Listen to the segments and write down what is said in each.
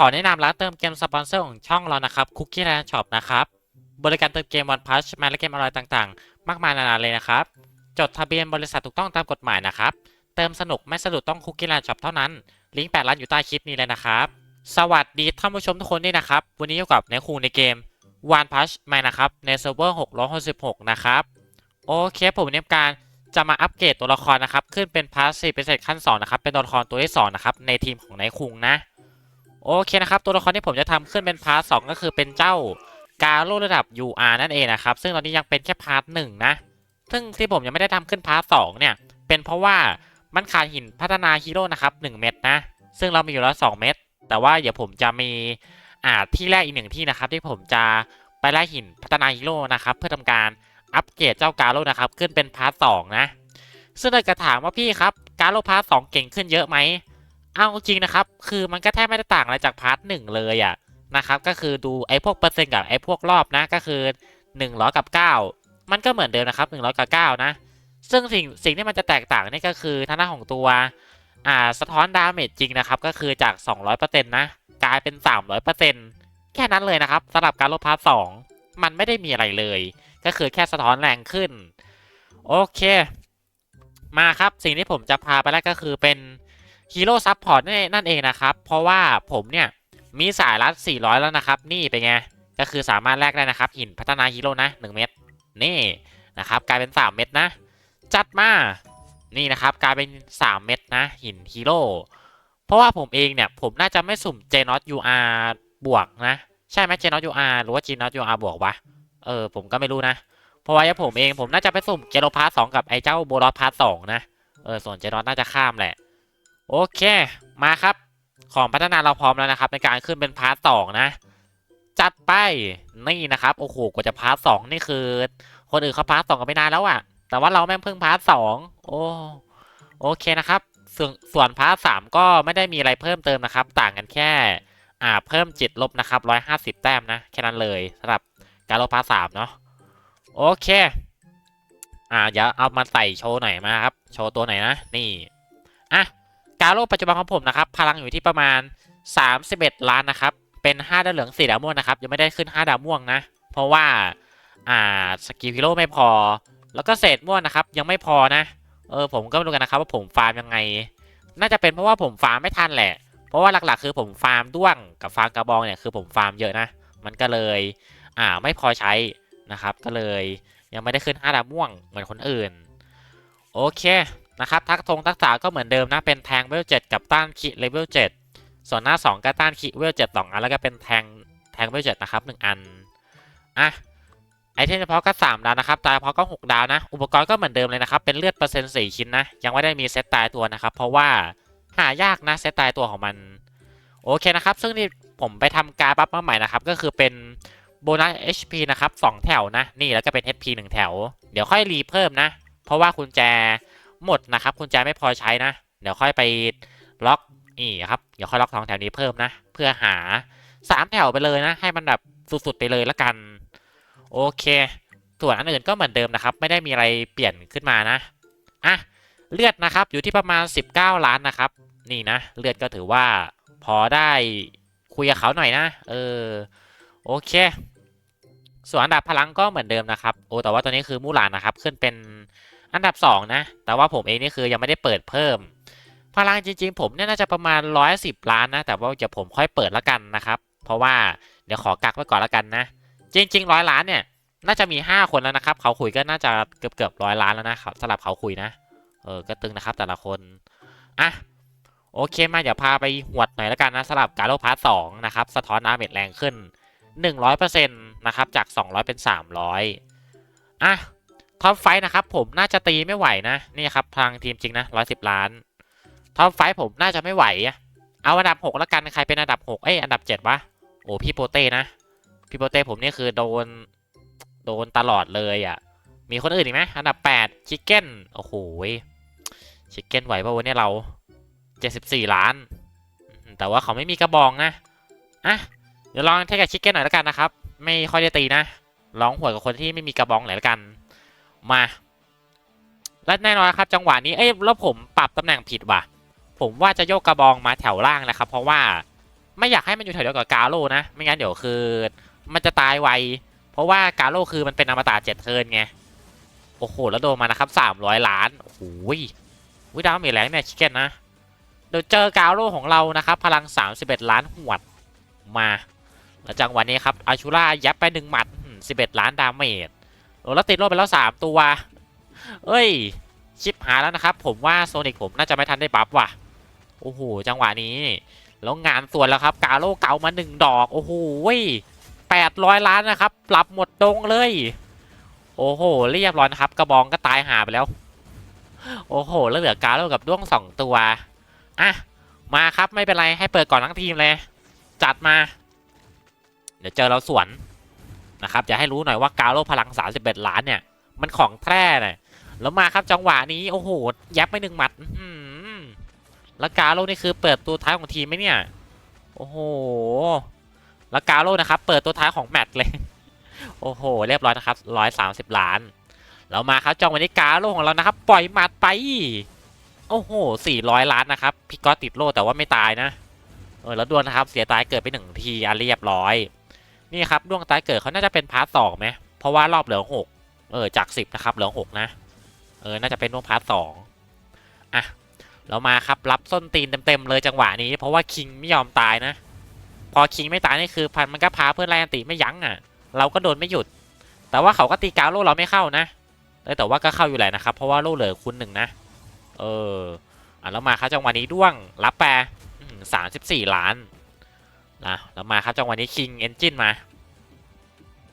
ขอแนะนำร้านเติมเกมสปอนเซอร์ของช่องเรานะครับคุกกี้แลนด์ช็อปนะครับ บริการเติมเกมวันพัชแมและเกมออนไลน์ต่างๆ มากมายนานาเลยนะครับ จดทะเบียนบริษัทถูกต้องตามกฎหมายนะครับ เติมสนุกไม่สะดุดต้องคุกกี้แลนด์ช็อปเท่านั้น ลิงก์แปดร้านอยู่ใต้คลิปนี้เลยนะครับ สวัสดีท่านผู้ชมทุกคนด้วยนะครับ วันนี้อยู่กับในคูในเกมวันพัชแมนะครับในเซิร์ฟเวอร์666 นะครับ โอเคผมเนมการจะมาอัปเกรดตัวละครนะครับขึ้นเป็นพาสซีเป็นเศษขั้น2นะครับเป็นตัวละครตัวที่2นะครับในทีมของนายคุงนะ โอเคนะครับ ตัวละครที่ผมจะทำขึ้นเป็นพาร์ทสก็คือเป็นเจ้ากาโลระดับ UR นั่นเองนะครับ ซึ่งตอนนี้ยังเป็นแค่พาร์ทหนึ่งนะ ซึ่งที่ผมยังไม่ได้ทำขึ้นพาร์ทสเนี่ย เป็นเพราะว่ามันขาดหินพัฒนาฮีโร่นะครับ1เม็ดนะ ซึ่งเรามีอยู่แล้ว 2 เม็ด แต่ว่าเดี๋ยวผมจะมีอ่าที่แรกอีกหนึ่งที่นะครับ ที่ผมจะไปไล่หินพัฒนาฮีโร่นะครับ เพื่อทำการอัปเกรดเจ้ากาโลนะครับ ขึ้นเป็นพาร์ทสนะ ซึ่งเลยกระถามว่าพี่ครับกาโลพาร์ทสเก่งขึ้นเยอะไหม เอาจริงนะครับ คือมันก็แทบไม่ได้ต่างอะไรจากพาร์ทหนึ่งเลยอะนะครับก็คือดูไอ้พวกเปอร์เซ็นต์กับไอ้พวกรอบนะก็คือ1ร้อยกับ9 มันก็เหมือนเดิมนะครับ1ร้อยกับ9นะ ซึ่งสิ่งสิ่งที่มันจะแตกต่างนี่ก็คือทางด้านของตัวอ่าสะท้อนดาเมจจริงนะครับก็คือจาก 200%นะกลายเป็น 300%แค่นั้นเลยนะครับสำหรับการลบพาร์ทสมันไม่ได้มีอะไรเลย ก็คือแค่สะท้อนแรงขึ้น โอเค มาครับสิ่งที่ผมจะพาไปแรกก็คือเป็น ฮีโร่ซับพอร์ตนั่นเองนะครับ เพราะว่าผมเนี่ยมีสายรัด 400 แล้วนะครับ นี่เป็นไง ก็คือสามารถแลกได้นะครับ หินพัฒนาฮีโร่นะ 1 เม็ดนี่นะครับ กลายเป็น 3 เม็ดนะ จัดมา นี่นะครับ กลายเป็น 3 เม็ดนะ หินฮีโร่เพราะว่าผมเองเนี่ย ผมน่าจะไม่สุ่มเจนอตยูอาร์บวกนะ ใช่ไหมเจนอตยูอาร์หรือว่าเจนอตยูอาร์บวกวะเออ ผมก็ไม่รู้นะ เพราะว่าผมเองผมน่าจะไปสุ่มเจโรพาร์สองกับไอ้เจ้าโบลอพาร์สองนะ เออ ส่วนเจนอตน่าจะข้ามแหละ โอเค มาครับ ของพัฒนาเราพร้อมแล้วนะครับ ในการขึ้นเป็นพาร์ทสองนะ จัดไป นี่นะครับ โอ้โห กว่าจะพาร์ทสองนี่คือ คนอื่นเขาพาร์ทสองกันไม่นานแล้วอะแต่ว่าเราแม่งเพิ่งพาร์ทสองโอ้โอเคนะครับส่วนส่วนพาร์ทสามก็ไม่ได้มีอะไรเพิ่มเติมนะครับ ต่างกันแค่ อ่า เพิ่มจิตลบนะครับร้อยห้าสิบแต้มนะ แค่นั้นเลยสำหรับการลบพาร์ทสามเนาะ โอเค อ่า เดี๋ยวเอามาใส่โชว์หน่อยมาครับ โชว์ตัวไหนนะ นี่ อะ การโลกปัจจุบันของผมนะครับพลังอยู่ที่ประมาณ 31 ล้านนะครับ เป็น 5ดาวเหลือง4ดาวม่วงนะครับยังไม่ได้ขึ้น 5 ดาวม่วงนะ เพราะว่าอ่าสกิลฮีโร่ไม่พอ แล้วก็เศษม่วงนะครับ ยังไม่พอนะเออผมก็ไม่รู้กันนะครับว่าผมฟาร์มยังไง น่าจะเป็นเพราะว่าผมฟาร์มไม่ทันแหละ เพราะว่าหลักๆ คือผมฟาร์มด้วงกับฟาร์มกระบองเนี่ยคือผมฟาร์มเยอะนะ มันก็เลยอ่าไม่พอใช้นะครับ ก็เลยยังไม่ได้ขึ้น5ดาวม่วงเหมือนคนอื่น โอเค นะครับ ทักทงทักษะก็เหมือนเดิมนะ เป็นแทงเวลเจ็ดกับต้านคิเลเวลเจ็ดส่วนหน้า 2 ก็ต้านคิเวลเจ็ดสองอันแล้วก็เป็นแทงแทงเวลเจ็ดนะครับ1อัน อะไอเทมเฉพาะก็ 3 ดาวนะครับตายเฉพาะก็ 6 ดาวนะ อุปกรณ์ก็เหมือนเดิมเลยนะครับ เป็นเลือดเปอร์เซ็นต์4ชิ้นนะ ยังไม่ได้มีเซตตายตัวนะครับ เพราะว่าหายากนะเซตตายตัวของมัน โอเคนะครับ ซึ่งนี่ผมไปทำการบัฟมาใหม่นะครับ ก็คือเป็นโบนัส HP นะครับ 2 แถวนะ นี่แล้วก็เป็น HP 1 แถว เดี๋ยวค่อยรีเพิ่มนะ เพราะว่ากุญแจ หมดนะครับกุญแจไม่พอใช้นะ เดี๋ยวค่อยไปล็อกนี่ครับ เดี๋ยวค่อยล็อกสองแถวนี้เพิ่มนะ เพื่อหา3แถวไปเลยนะ ให้มันแบบสุดๆไปเลยละกัน โอเค ส่วนอันอื่นก็เหมือนเดิมนะครับ ไม่ได้มีอะไรเปลี่ยนขึ้นมานะอะเลือดนะครับ อยู่ที่ประมาณ 19 ล้านนะครับ นี่นะ เลือดก็ถือว่าพอได้คุยกับเขาหน่อยนะ เออ โอเค ส่วนอันดับพลังก็เหมือนเดิมนะครับ โอ้ แต่ว่าตัวนี้คือมูหลานนะครับ ขึ้นเป็น อันดับ 2 นะ แต่ว่าผมเองนี่คือยังไม่ได้เปิดเพิ่ม พลังจริง ๆ ผมเนี่ยน่าจะประมาณ 110 ล้านนะ แต่ว่าเดี๋ยวผมค่อยเปิดละกันนะครับ เพราะว่าเดี๋ยวขอกักไว้ก่อนละกันนะ จริงๆร้อยล้านเนี่ยน่าจะมี 5 คนแล้วนะครับ เขาคุยก็น่าจะเกือบเกือบร้อยล้านแล้วนะครับสำหรับเขาคุยนะ เออก็ตึงนะครับแต่ละคน อะโอเคมาเดี๋ยวพาไปหวดหน่อยละกันนะสำหรับการโลพาร์ทสองนะครับสะท้อนดาเมจแรงขึ้น 100%นะครับจาก 200 เป็น 300 อะ ท็อปไฟนะครับผมน่าจะตีไม่ไหวนะนี่ครับพลังทีมจริงนะ110ล้านท็อปไฟผมน่าจะไม่ไหวอะเอาอันดับ6แล้วกันใครเป็นอันดับ6เอ้ยอันดับ7วะโอ้พี่โปเต้นะพี่โปเต้ผมนี่คือโดนโดนตลอดเลยอะ่ะมีคนอื่นอีกไหมอันดับ8ชิคเก้นโอ้โหชิคเก้นไหวป่าวะเนี่ยเรา74ล้าน แต่ว่าเขาไม่มีกระบองนะอะเดี๋ยวลองเทคกับชิคเก้นหน่อยแล้วกันนะครับ ไม่ค่อยได้ตีนะลองหวยกับคนที่ไม่มีกระบองหน่อยแล้วกัน มาและแน่นอนครับจังหวะนี้เอ้ยแล้วผมปรับตำแหน่งผิดว่ะ ผมว่าจะโยกกระบองมาแถวล่างนะครับ เพราะว่าไม่อยากให้มันอยู่แถวเดียวกับกาโร่นะ ไม่งั้นเดี๋ยวคือ มันจะตายไวเพราะว่ากาโร่คือมันเป็นอมตะเจ็ดเทินไงโอ้โหแล้วโดนมานะครับสามร้อยล้านโอ้หยวิดาวมีแรงเนี่ยชิคเก้นนะเดี๋ยวเจอกาโร่ของเรานะครับพลัง31ล้านหวดมา แล้วจังหวะนี้ครับอาชูรายับไปหนึ่งหมัดอืม11ล้านดาเมจ โอ้แล้วติดโลไปแล้ว3ตัว เอ้ย ชิปหายแล้วนะครับ ผมว่าโซนิกผมน่าจะไม่ทันได้บัฟว่ะ โอ้โห จังหวะนี้ แล้วงานส่วนแล้วครับ กาโร่เก่ามาหนึ่งดอก โอ้โหแปดร้อยล้านนะครับ ปรับหมดดงเลย โอ้โห เรียบร้อยนะครับ กระบองก็ตายหาไปแล้ว โอ้โห แล้วเหลือกาโร่กับด้วงสองตัว อะ มาครับ ไม่เป็นไร ให้เปิดก่อนทั้งทีมเลย จัดมา เดี๋ยวเจอเราสวน นะครับจะให้รู้หน่อยว่ากาโร่พลัง 31 ล้านเนี่ย มันของแท้เนี่ยแล้วมาครับจังหวะนี้โอ้โหยับไปหนึ่งหมัดแล้วกาโร่นี่คือเปิดตัวท้ายของทีมไหมเนี่ยโอ้โหแล้วกาโร่นะครับเปิดตัวท้ายของแมตช์เลยโอ้โห เรียบร้อยนะครับ130ล้าน เรามาครับจังหวะนี้กาโร่ของเรานะครับ ปล่อยหมัดไป โอ้โห400ล้านนะครับพี่ก๊อตติดโลแต่ว่าไม่ตายนะเออแล้วดวงนะครับ เสียตายเกิดไปหนึ่งทีอะเรียบร้อย นี่ครับดวงตายเกิดเขาน่าจะเป็นพาร์ทสองไหมเพราะว่ารอบเหลือหกเออจากสิบนะครับเหลือหกนะเออน่าจะเป็นดวงพาร์ทสองอะเรามาครับรับส้นตีนเต็มๆเลยจังหวะนี้ เพราะว่าคิงไม่ยอมตายนะ พอคิงไม่ตายนี่คือพันมันก็พาเพื่อนไล่อันติไม่ยั้งอะ เราก็โดนไม่หยุด แต่ว่าเขาก็ตีกาวโล่เราไม่เข้านะแต่ว่าก็เข้าอยู่แหละนะครับ เพราะว่าโล่เหลือคุณหนึ่งนะเอออะแล้วมาครับจังหวะนี้ด้วงรับแปรสามสิบสี่ล้าน นะแล้วมาครับจังหวะนี้คิงเอนจินมา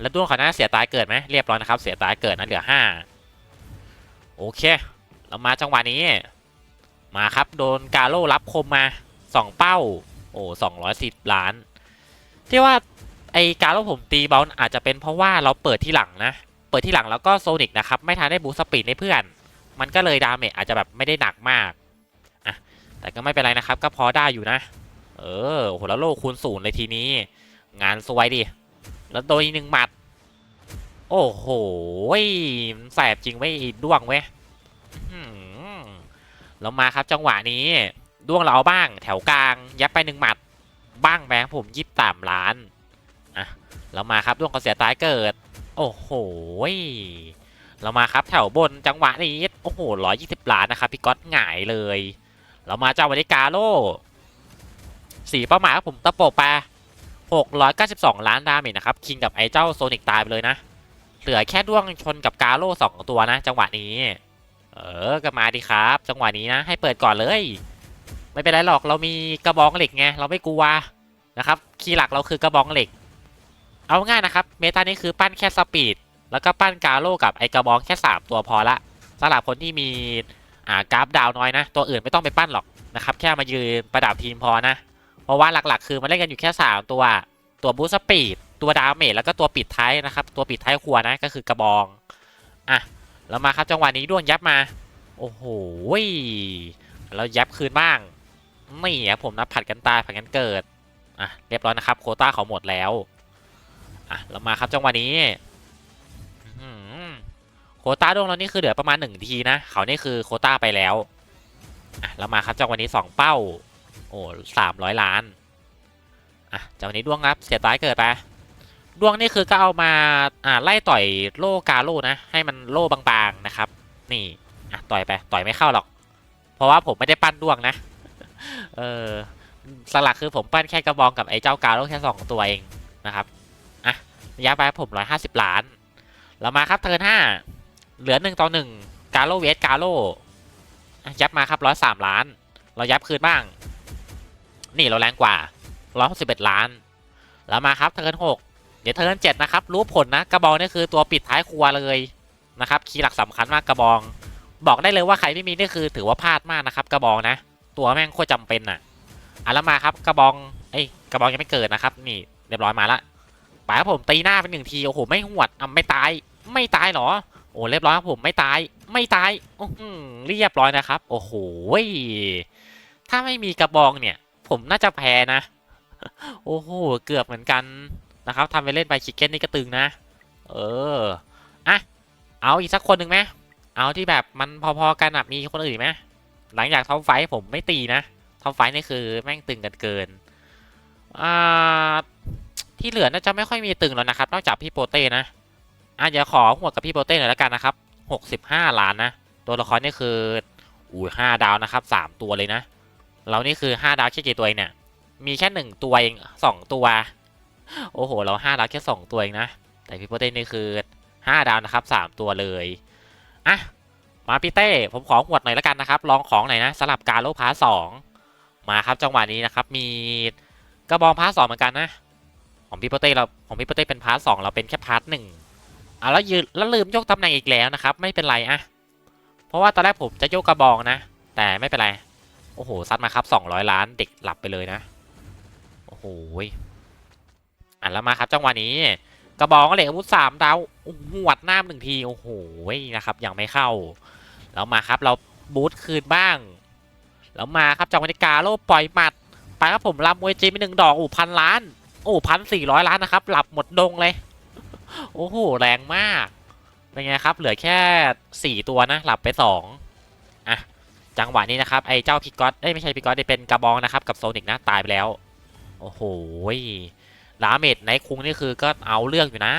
แล้วด้วงเขาน่าเสียตายเกิดไหมเรียบร้อยนะครับ เสียตายเกิดนะเหลือห้าโอเคเรามาจังหวะนี้ มาครับโดนกาโร่รับคมมาสองเป้า โอ้สองร้อยสิบล้าน ที่ว่าไอกาโร่ผมตีเบลอาจจะเป็นเพราะว่าเราเปิดที่หลังนะ เปิดที่หลังแล้วก็โซนิกนะครับ ไม่ทันได้บูสต์สปีดให้เพื่อน มันก็เลยดาเมจอาจจะแบบไม่ได้หนักมากอะแต่ก็ไม่เป็นไรนะครับ ก็พอได้อยู่นะ เออโหแล้วโลคูณศูนย์เลยทีนี้ งานสวยดิ แล้วโดนอีกหนึ่งหมัด โอ้โหมันแสบจริงไว้ด้วงเว้ยอื้อหือแล้วมาครับจังหวะนี้ด้วงเราเอาบ้างแถวกลาง ยับไปหนึ่งหมัด บ้างแบงผมยิบสามล้านอะแล้วมาครับด้วงเขาเสียตายเกิด โอ้โหเรามาครับแถวบนจังหวะนี้โอ้โหร้อยยี่สิบล้านนะครับพี่ก๊อตหงายเลย เรามาเจ้าวันนี้กาโล สีเป้าหมายครับผมตะโปกไปลาสิบสองล้านดาเมจนะครับ คิงกับไอ้เจ้าโซนิกตายไปเลยนะ เหลือแค่ด้วงชนกับกาโล่สองตัวนะ จังหวะนี้ เออก็มาดีครับ จังหวะนี้นะ ให้เปิดก่อนเลย ไม่เป็นไรหรอกเรามีกระบองเหล็กไงเราไม่กลัวนะครับ คีย์หลักเราคือกระบองเหล็ก เอาง่ายนะครับเมตานี้คือปั้นแค่สปีดแล้วก็ปั้นกาโร่กับไอกระบองแค่ 3 ตัวพอละสำหรับคนที่มีอ่ากราฟดาวน้อยนะ ตัวอื่นไม่ต้องไปปั้นหรอกนะครับ แค่มายืนประดับทีมพอนะ เพราะว่าหลักๆ คือมันเล่นกันอยู่แค่ 3 ตัว ตัวบูสปีด ตัวดาเมจแล้วก็ตัวปิดท้ายนะครับ ตัวปิดท้ายครัวนะก็คือกระบอง อะ แล้วมาครับจังหวะนี้ด้วงยับมา โอ้โหแล้วยับคืนบ้างนี่ครับผมนะผัดกันตายผัดกันเกิด อะเรียบร้อยนะครับ โคต้าเขาหมดแล้ว อะแล้วมาครับจังหวะนี้โคต้าดวงเรานี่คือเหลือประมาณหนึ่งทีนะ เขานี่คือโคต้าไปแล้ว อะเรามาครับจังหวะนี้สองเป้า โอ้สามร้อยล้าน อะจังหวะนี้ดวงครับเสียตายเกิดไปดวงนี่คือก็เอามาอ่าไล่ต่อยโล่กาโล่นะ ให้มันโล่บางๆนะครับ นี่อะต่อยไปต่อยไม่เข้าหรอก เพราะว่าผมไม่ได้ปั้นดวงนะ เออสลักคือผมปั้นแค่กระบองกับไอ้เจ้ากาโล่แค่สองตัวเองนะครับอะระยะไปผมร้อยห้าสิบล้าน เรามาครับเทิร์นห้าเหลือหนึ่งต่อหนึ่งกาโลเวสกาโลยับมาครับร้อยสามล้าน เรายับคืนบ้าง นี่เราแรงกว่าร้อยหกสิบเอ็ดล้าน แล้วมาครับเทิร์นหกเดี๋ยวเทิร์นเจ็ดนะครับ รู้ผลนะกระบองนี่คือตัวปิดท้ายครัวเลยนะครับ คีย์หลักสำคัญมากกระบอง บอกได้เลยว่าใครไม่มีนี่คือถือว่าพลาดมากนะครับกระบองนะ ตัวแม่งโคตรจำเป็นอะอะแล้วมาครับกระบองเอ้กระบองยังไม่เกิดนะครับ นี่เรียบร้อยมาละไป๋าผมตีหน้าเป็นหนึ่งทีโอ้โหไม่หวดอะไม่ตาย ไม่ตายเหรอโอ้เรียบร้อยครับผมไม่ตาย ไม่ตายอื้อหือเรียบร้อยนะครับ โอ้โหถ้าไม่มีกระบองเนี่ย ผมน่าจะแพ้นะ โอ้โห เกือบเหมือนกันนะครับทำไปเล่นไปชิคเก้นนี่ก็ตึงนะ เออ อะ เอาอีกสักคนหนึ่งไหมเอาที่แบบมันพอๆกันอะมีคนอื่นไหมหลังจากท็อปไฟผมไม่ตีนะท็อปไฟนี่คือแม่งตึงกันเกิน อ่า ที่เหลือน่าจะไม่ค่อยมีตึงแล้วนะครับ นอกจากพี่โปเต้นะ อะเดี๋ยวขอหัวกับพี่โปเต้หน่อยแล้วกันนะครับหกสิบห้าล้านนะ ตัวละครนี่คือ อุ้ยห้าดาวนะครับสามตัวเลยนะ เรานี่คือห้าดาวแค่กี่ตัวเองเนี่ย มีแค่หนึ่งตัวเองสองตัว โอ้โห เราห้าดาวแค่สองตัวเองนะ แต่พี่โปเต้นี่คือห้าดาวนะครับสามตัวเลย อะ มาพี่เต้ ผมขอหวดหน่อยล้วกันนะครับ ลองของหน่อยนะสลับการโลพาร์สองมาครับจังหวะนี้นะครับมีกระบองพาร์สองเหมือนกันนะ ของพี่โปเต้เราของพี่โปเต้เป็นพาร์สองเราเป็นแค่พาร์ทหนึ่งอะแล้วยืนแล้วลืมยกตำแหน่งอีกแล้วนะครับ ไม่เป็นไรอะเพราะว่าตอนแรกผมจะยกกระบองนะ แต่ไม่เป็นไร โอ้โหซัดมาครับ200 ล้านเด็กหลับไปเลยนะ โอ้โหอะแล้วมาครับจังหวะนี้ กระบองเหล็กอาวุธสามดาวหหวดหน้าหนึ่งทีโอ้โหยนะครับยังไม่เข้า แล้วมาครับเราบูทคืนบ้าง แล้วมาครับจังหวะนี้กาโลปล่อยหมัด ไปครับผมรับมวยจีไปหนึ่งดอกโอ้พันล้าน โอ้พันสี่ร้อยล้านนะครับ หลับหมดดงเลย โอ้โหแรงมากเป็นไงครับ เหลือแค่สี่ตัวนะ หลับไปสองอะ จังหวะนี้นะครับไอ้เจ้าพิกอตเอ้ยไม่ใช่พิกอตเป็นกระบองนะครับกับโซนิกนะตายไปแล้ว โอ้โหลาเมดไนคุงนี่คือก็เอาเรื่องอยู่นะ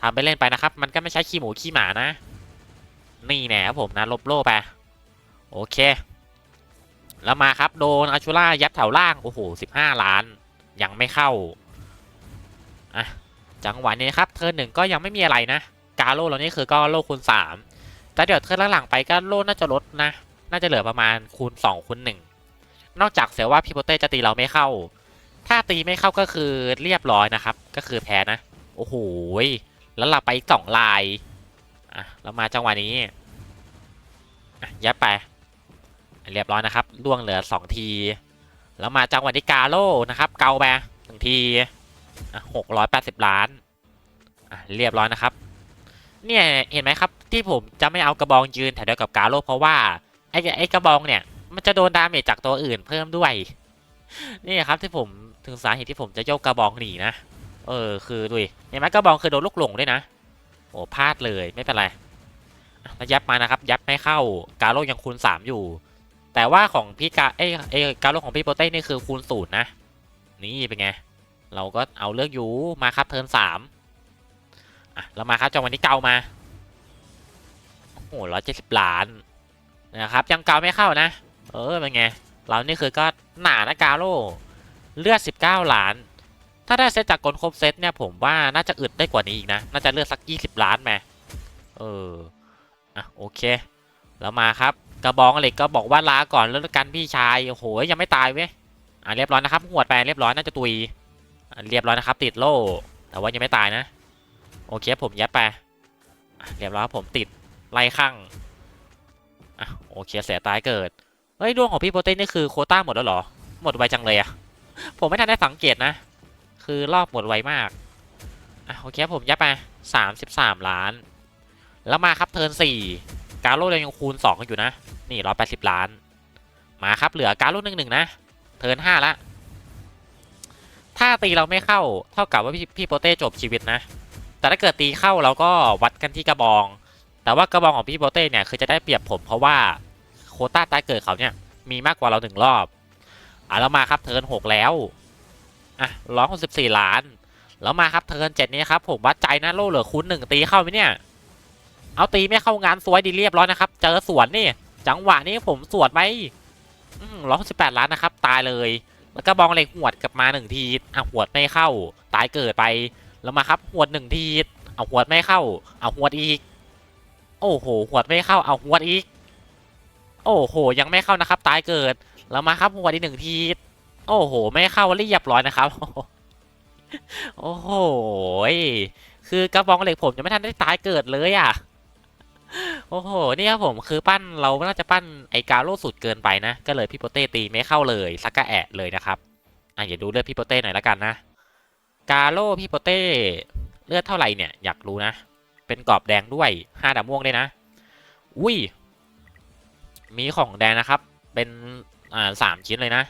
ทำไปเล่นไปนะครับ มันก็ไม่ใช่ขี้หมูขี้หมานะ นี่แหนครับผมนะลบโล่ไป โอเค แล้วมาครับโดนอาชูล่ายัดแถวล่าง โอ้โหสิบห้าล้าน ยังไม่เข้าอะจังหวะนี้ครับเทิร์นหนึ่งก็ยังไม่มีอะไรนะ กาโลเรานี่คือก็โล่คูณสามแต่เดี๋ยวเทิร์นหลังๆไปก็โล่น่าจะลดนะ น่าจะเหลือประมาณคูณสองคูณหนึ่งนอกจากเสียว่าพี่โปเต้จะตีเราไม่เข้า ถ้าตีไม่เข้าก็คือเรียบร้อยนะครับ ก็คือแพ้นะ โอ้โหแล้วเราไปอีกสองลายอะแล้วมาจังหวะนี้อะยัดไป เรียบร้อยนะครับล่วงเหลือสองที แล้วมาจังหวะนี้กาโลนะครับ เกาไปหนึ่งทีหกร้อยแปดสิบล้านเรียบร้อยนะครับ เนี่ยเห็นไหมครับที่ผมจะไม่เอากระบองยืนแถวเดียวกับกาโลเพราะว่า ไอ้ไอ้กระบองเนี่ย มันจะโดนดาเมจจากตัวอื่นเพิ่มด้วย นี่ครับที่ผมถึงสาเหตุที่ผมจะโยกกระบองหนีนะ เออคือดุยเห็นไหมกระบองคือโดนลูกหลงด้วยนะ โอ้พลาดเลยไม่เป็นไรแล้วยับมานะครับ ยับไม่เข้ากาโลยังคูณสามอยู่ แต่ว่าของพี่กาเอ้ยเอ้การลของพี่โปเต้นี่คือคูณศูนย์นะ นี่เป็นไง เราก็เอาเลือกอยู่มาครับเทิร์นสามอะเรามาครับจังหวะนี้เกามา โอ้โหร้อยเจ็ดสิบล้าน นะครับยังเกาไม่เข้านะ เออเป็นไง เรานี่คือก็หนานะกาโลเลือดสิบเก้าล้าน ถ้าได้เซตจากกลครบเซตเนี่ยผมว่าน่าจะอึดได้กว่านี้อีกนะ น่าจะเลือดสักยี่สิบล้านแมเอออะโอเค แล้วมาครับกระบองเหล็กก็บอกว่าลาก่อนแล้วกันพี่ชายโอ้โหยังไม่ตายเว้ยอ่าเรียบร้อยนะครับหวดไปเรียบร้อยน่าจะตุยเรียบร้อยนะครับติดโล่ แต่ว่ายังไม่ตายนะ โอเคผมยัดไปเรียบร้อยครับผมติดไล่ข้าง อะโอเคเสียตายเกิด เฮ้ยดวงของพี่โปเต้นี่คือโคต้าหมดแล้วเหรอ หมดไวจังเลยอะผมไม่ทันได้สังเกตนะ คือรอบหมดไวมากอะโอเคผมยัดไปสามสิบสามล้าน แล้วมาครับเทิร์นสี่การโลเรายังคูณ2กันอยู่นะ นี่ร้อยแปดสิบล้าน มาครับเหลือการโลหนึ่งหนึ่งนะ เทิร์นห้าละ ถ้าตีเราไม่เข้าเท่ากับว่าพี่พี่โปเต้จบชีวิตนะ แต่ถ้าเกิดตีเข้าเราก็วัดกันที่กระบอง แต่ว่ากระบองของพี่โปเต้เนี่ยคือจะได้เปรียบผมเพราะว่าโคต้าตายเกิดเขาเนี่ยมีมากกว่าเราหนึ่งรอบอะแล้วมาครับเทิร์นหกแล้วอะร้อยหกสิบสี่ล้าน แล้วมาครับเทิร์นเจ็ดนี้ครับผมวัดใจนะโลเหลือคูณหนึ่งตีเข้าไหมเนี่ย เอาตีไม่เข้างานสวยดีเรียบร้อยนะครับ เจอสวนนี่ จังหวะนี้ผมสวนไปร้อยสิบแปดล้านนะครับ ตายเลย แล้วก็บองเล็กหวดกลับมาหนึ่งทีอะหวดไม่เข้า ตายเกิดไป แล้วมาครับหวดหนึ่งทีเอาหวดไม่เข้า เอาหวดอีก โอ้โหหวดไม่เข้าเอาหวดอีก โอ้โห ยังไม่เข้านะครับ ตายเกิด แล้วมาครับหวดอีกหนึ่งที โอ้โห ไม่เข้าเรียบร้อยนะครับ โอ้โห คือกระบองเหล็กผมยังไม่ทันได้ตายเกิดเลยอะ โอ้โห นี่ครับผมคือปั้นเราน่าจะปั้นไอกาโลสุดเกินไปนะ ก็เลยพี่โปเต้ตีไม่เข้าเลยสักกะแอะเลยนะครับอะอย่าดูเลือดพี่โปเต้หน่อยละกันนะ กาโลพี่โปเต้เลือดเท่าไหร่เนี่ยอยากรู้นะ เป็นกรอบแดงด้วยห้าดาบม่วงด้วยนะ อุ้ย มีของแดงนะครับ เป็นอ่าสามชิ้นเลยนะ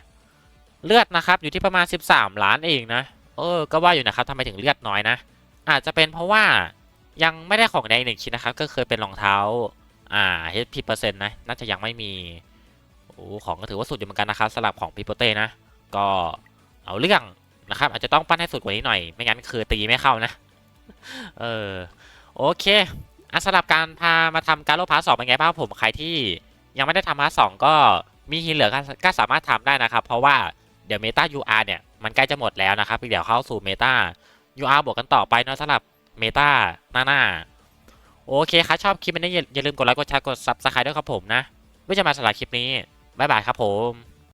เลือดนะครับอยู่ที่ประมาณ 13 ล้านเองนะ เออ ก็ว่าอยู่นะครับทำไมถึงเลือดน้อยนะ อาจจะเป็นเพราะว่ายังไม่ได้ของแดงหนึ่งชิ้นนะครับ ก็เคยเป็นรองเท้า อ่า HP เปอร์เซ็นต์นะ น่าจะยังไม่มี โอ้ ของก็ถือว่าสุดอยู่เหมือนกันนะครับสำหรับของพิโปเต้นะ ก็เอาเรื่องนะครับ อาจจะต้องปั้นให้สุดกว่านี้หน่อย ไม่งั้นคือตีไม่เข้านะ เออ โอเคอสำหรับการพามาทำการโลพาร์ทสองเป็นไงบ้างครับผมใครที่ยังไม่ได้ทำพาร์ทสองก็มีหินเหลือก็สามารถทำได้นะครับ เพราะว่าเดี๋ยวเมตา UR เนี่ย มันใกล้จะหมดแล้วนะครับเดี๋ยวเข้าสู่เมตา UR บวกกันต่อไปเนาะสำหรับเมตาหน้าหน้าโอเคครับชอบคลิปนี้อย่าลืมกดไลค์กดแชร์กด Subscribe ด้วยครับผมนะไว้เจะมาสำหรับคลิปนี้บ๊ายบายครับผม